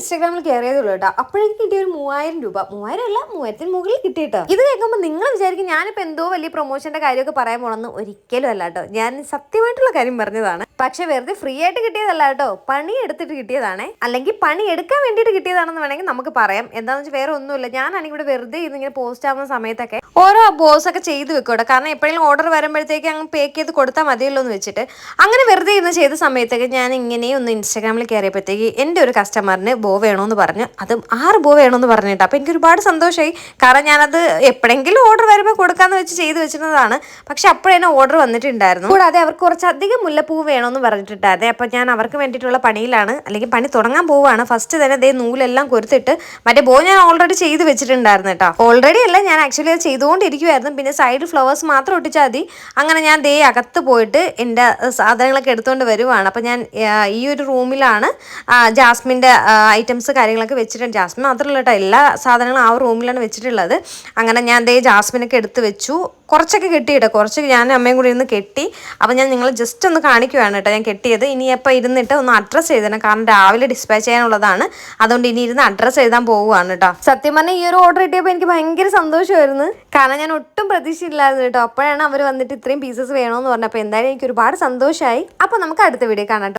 ഇൻസ്റ്റാഗ്രാമിൽ കയറിയതുള്ളൂ കേട്ടോ. അപ്പോഴേക്കും കിട്ടിയ ഒരു മൂവായിരം രൂപ. മൂവായിരം അല്ല മൂവായിരത്തിന് മുകളിൽ കിട്ടിയിട്ടോ ഇത് കേൾക്കുമ്പോൾ നിങ്ങൾ വിചാരിക്കും ഞാനിപ്പോൾ എന്തോ വലിയ പ്രൊമോഷന്റെ കാര്യമൊക്കെ പറയാൻ പോണെന്ന് ഒരിക്കലും അല്ല കേട്ടോ. ഞാൻ സത്യമായിട്ടുള്ള കാര്യം പറഞ്ഞതാണ്. പക്ഷെ വെറുതെ ഫ്രീ ആയിട്ട് കിട്ടിയതല്ല കേട്ടോ. പണി എടുത്തിട്ട് കിട്ടിയതാണേ. അല്ലെങ്കിൽ പണി എടുക്കാൻ വേണ്ടിയിട്ട് കിട്ടിയതാണെന്ന് വേണമെങ്കിൽ നമുക്ക് പറയാം. എന്താണെന്ന് വെച്ചാൽ വേറെ ഒന്നുമില്ല. ഞാനാണെങ്കിൽ ഇവിടെ വെറുതെ ഇതിങ്ങനെ പോസ്റ്റ് ആവുന്ന സമയത്തൊക്കെ ഓരോ ബോസ് ഒക്കെ ചെയ്ത് വെക്കും കേട്ടോ. കാരണം എപ്പോഴെങ്കിലും ഓർഡർ വരുമ്പോഴത്തേക്ക് അങ്ങ് പേക്ക് ചെയ്ത് കൊടുത്താൽ മതിയല്ലോ എന്ന് വെച്ചിട്ട്. അങ്ങനെ വെറുതെ ഇരുന്ന് ചെയ്ത സമയത്തൊക്കെ ഞാൻ ഇങ്ങനെ ഒന്ന് ഇൻസ്റ്റാഗ്രാമിൽ കയറിയപ്പോഴത്തേക്ക് എന്റെ ഒരു കസ്റ്റമറിന് ബോ വേണമെന്ന് പറഞ്ഞ്. അതും ആറ് ബോ വേണമെന്ന് പറഞ്ഞിട്ട് അപ്പോൾ എനിക്ക് ഒരുപാട് സന്തോഷമായി കാരണം ഞാനത് എപ്പോഴെങ്കിലും ഓർഡർ വരുമ്പോൾ കൊടുക്കാമെന്ന് വെച്ച് ചെയ്ത് വെച്ചിരുന്നതാണ്. പക്ഷെ അപ്പോഴേ ഓർഡർ വന്നിട്ടുണ്ടായിരുന്നു. കൂടാതെ അവർക്ക് കുറച്ചധികം മുല്ലപ്പൂ വേണമെന്ന് പറഞ്ഞിട്ടുണ്ടായിരുന്നേ. അപ്പോൾ ഞാൻ അവർക്ക് വേണ്ടിയിട്ടുള്ള പണിയിലാണ് അല്ലെങ്കിൽ പണി തുടങ്ങാൻ പോവുകയാണ്. ഫസ്റ്റ് തന്നെ ദേ നൂലെല്ലാം കൊരുത്തിട്ട് മറ്റേ ബോ ഞാൻ ഓൾറെഡി ചെയ്ത് വെച്ചിട്ടുണ്ടായിരുന്നു കേട്ടോ. ഓൾറെഡി അല്ല ഞാൻ ആക്ച്വലി അത് ചെയ്തുകൊണ്ടിരിക്കുമായിരുന്നു പിന്നെ സൈഡ് ഫ്ലവേഴ്സ് മാത്രം ഒട്ടിച്ചാൽ മതി. അങ്ങനെ ഞാൻ ദേ അകത്ത് പോയിട്ട് എന്റെ സാധനങ്ങളൊക്കെ എടുത്തുകൊണ്ട് വരുവാണ്. അപ്പോൾ ഞാൻ ഈ ഒരു റൂമിലാണ് ജാസ്മിന്റെ ഐറ്റംസ് കാര്യങ്ങളൊക്കെ വെച്ചിട്ടുണ്ട്. ജാസ്മിൻ മാത്രമല്ല കേട്ടോ എല്ലാ സാധനങ്ങളും ആ റൂമിലാണ് വെച്ചിട്ടുള്ളത്. അങ്ങനെ ഞാൻ ദേ ജാസ്മിനൊക്കെ എടുത്ത് വെച്ചു. കുറച്ചൊക്കെ കെട്ടി കെട്ടിയിട്ടോ കുറച്ച് ഞാൻ അമ്മയും കൂടി ഇരുന്ന് കെട്ടി. അപ്പോൾ ഞാൻ നിങ്ങൾ ജസ്റ്റ് ഒന്ന് കാണിക്കുവാണ് കേട്ടോ ഞാൻ കെട്ടിയത്. ഇനി എപ്പോൾ ഇരുന്നിട്ട് ഒന്ന് അഡ്രസ്സ് എഴുതണം കാരണം രാവിലെ ഡിസ്പാച്ച് ചെയ്യാനുള്ളതാണ്. അതുകൊണ്ട് ഇനി ഇരുന്ന് അഡ്രസ്സ് എഴുതാൻ പോവുകയാണ് കേട്ടോ. സത്യം പറഞ്ഞാൽ ഈ ഒരു ഓർഡർ കിട്ടിയപ്പോൾ എനിക്ക് ഭയങ്കര സന്തോഷമായിരുന്നു. കാരണം ഞാൻ ഒട്ടും പ്രതീക്ഷയില്ലായിരുന്നു കേട്ടോ. അപ്പോഴാണ് അവർ വന്നിട്ട് ഇത്രയും പീസസ് വേണമെന്ന് പറഞ്ഞപ്പോൾ എന്തായാലും എനിക്ക് ഒരുപാട് സന്തോഷമായി. അപ്പോൾ നമുക്ക് അടുത്ത വീഡിയോ കാണാം.